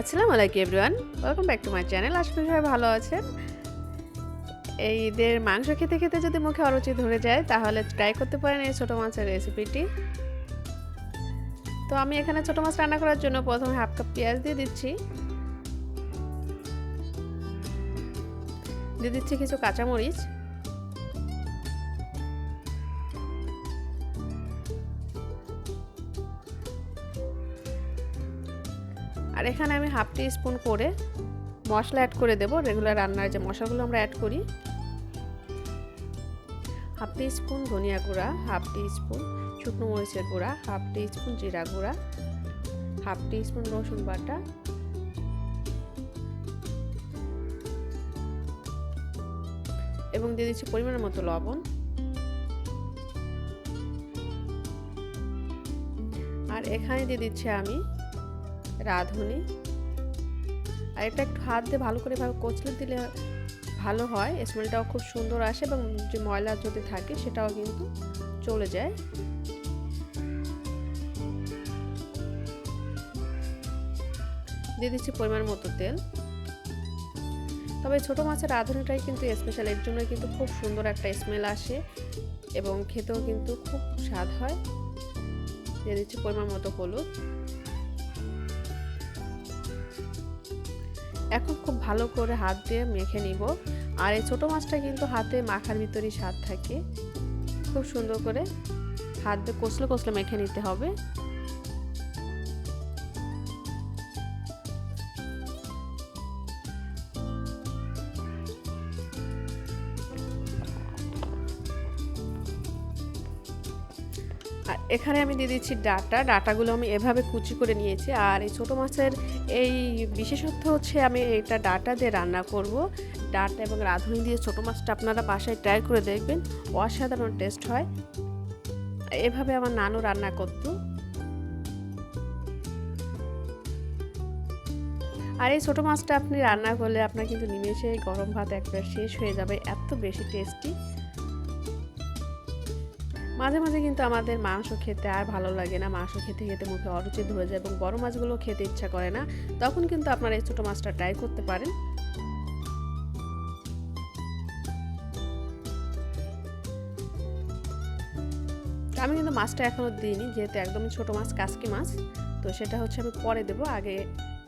আসসালামু আলাইকুম everyone. Welcome back to my channel আশা করি সবাই ভালো আছেন। এই ঈদের মাংস খেতে খেতে যদি মুখে অরুচি ধরে যায়, তাহলে ট্রাই করতে পারেন এই ছোটো মাছের রেসিপিটি তো আমি এখানে ছোটো মাছ রান্না করার জন্য প্রথমে হাফ কাপ পেঁয়াজ দিয়ে দিচ্ছি। দিয়ে দিচ্ছি কিছু কাঁচামরিচ। আর এখানে আমি হাফ টি স্পুন করে মশলা অ্যাড করে দেব। রেগুলার রান্নার যে মশলাগুলো আমরা অ্যাড করি। হাফ টি স্পুন ধনিয়া গুঁড়া, হাফ টি স্পুন শুকনো মরিচের গুঁড়া, হাফ টি স্পুন জিরা গুঁড়া, হাফ টি স্পুন রসুন বাটা। এবং দিয়ে দিচ্ছি পরিমাণের মতো লবণ। আর এখানে দিয়ে দিচ্ছি আমি রাঁধুনি। আর এটা একটু হাত দিয়ে ভালো করে ভাবে কচলে দিলে ভালো হয়। স্মেলটাও খুব সুন্দর আসে এবং যে ময়লা যদি থাকে সেটাও কিন্তু চলে যায়। দিয়ে দিচ্ছি পরিমাণ মতো তেল। তবে ছোটো মাছের রাঁধুনিটাই কিন্তু স্পেশাল এর জন্য কিন্তু খুব সুন্দর একটা স্মেল আসে এবং খেতেও কিন্তু খুব স্বাদ হয়। দিয়ে দিচ্ছি পরিমাণ মতো হলুদ। এখন খুব ভালো করে হাত দিয়ে মেখে নিব। আর এই ছোটো মাছটা কিন্তু হাতে মাখার ভিতরেই স্বাদ থাকে। খুব সুন্দর করে হাত দিয়ে কষলে কষলে মেখে নিতে হবে। আর এখানে আমি দিয়ে দিচ্ছি ডাটা। ডাটাগুলো আমি এভাবে কুচি করে নিয়েছি। আর এই ছোটো মাছের এই বিশেষত্ব হচ্ছে আমি এটা ডাটা দিয়ে রান্না করব। ডাটা এবং রাঁধুনি দিয়ে ছোটো মাছটা আপনারা বাসায় ট্রাই করে দেখবেন। অসাধারণ টেস্ট হয়। এভাবে আমার নানু রান্না করতো। আর এই ছোটো মাছটা আপনি রান্না করলে আপনার কিন্তু নিমেষে গরম ভাত একবার শেষ হয়ে যাবে। এত বেশি টেস্টি। মাঝে মাঝে কিন্তু আমাদের মাংস খেতে আর ভালো লাগে না। মাংস খেতে খেতে মুখে অরুচি ধরে যায় এবং বড় মাছগুলো খেতে ইচ্ছা করে না। তখন কিন্তু আপনারা এই ছোটো মাছটা ট্রাই করতে পারেন। আমি কিন্তু মাছটা এখনও দিইনি, যেহেতু একদমই ছোটো মাছ, কাসকি মাছ। তো সেটা হচ্ছে আমি পরে দেবো। আগে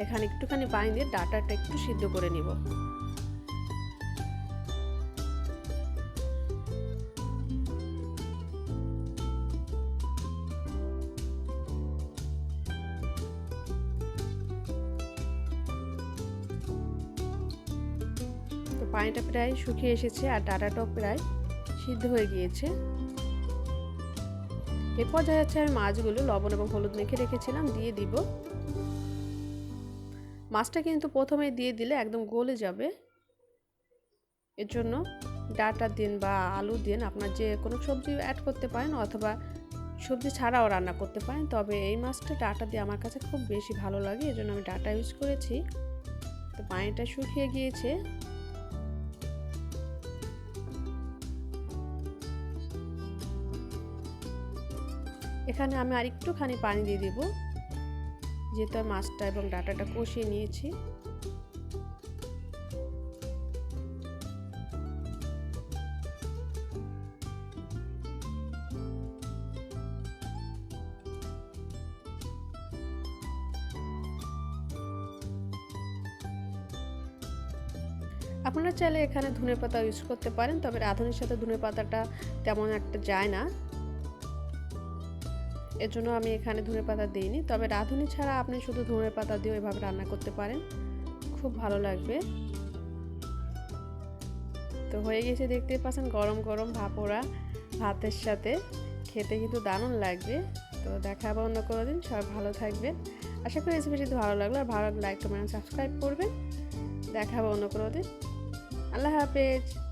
এখানে একটুখানি পানি দিয়ে ডাটাটা একটু সিদ্ধ করে নিব। পানিটা প্রায় শুকিয়ে এসেছে আর ডাটাটাও প্রায় সিদ্ধ হয়ে গিয়েছে। এরপর দেখা যাচ্ছে আমি মাছগুলো লবণ এবং হলুদ মেখে রেখেছিলাম, দিয়ে দিব। মাছটা কিন্তু প্রথমে দিয়ে দিলে একদম গলে যাবে। এর জন্য ডাটা দিন বা আলু দিন, আপনার যে কোনো সবজি অ্যাড করতে পারেন অথবা সবজি ছাড়াও রান্না করতে পারেন। তবে এই মাছটা ডাটা দিয়ে আমার কাছে খুব বেশি ভালো লাগে, এজন্য আমি ডাটা ইউজ করেছি। তো পানিটা শুকিয়ে গিয়েছে। এখানে আমি আর একটুখানি পানি দিয়ে দিব, যেহেতু মাছটা এবং ডাটাটা কষিয়ে নিয়েছি। আপনারা চাইলে এখানে ধনে পাতা ইউজ করতে পারেন, তবে রাঁধুনির সাথে ধনে পাতাটা তেমন একটা যায় না। এর জন্য আমি এখানে ধনে পাতা দিইনি। তবে রাঁধুনি ছাড়া আপনি শুধু ধনে পাতা দিয়েও এভাবে রান্না করতে পারেন। খুব ভালো লাগবে। তো হয়ে গেছে দেখতে পাচ্ছেন গরম গরম ভাপোড়া ভাতের সাথে। খেতে কিন্তু দারুণ লাগবে। তো দেখা হবে অন্য কোনো দিন। সবাই ভালো থাকবেন। আশা করি রেসিপি যদি ভালো লাগল আর ভালো লাইক কমেন্ট সাবস্ক্রাইব করবেন। দেখা হবে অন্য কোনো দিন। আল্লাহ হাফেজ।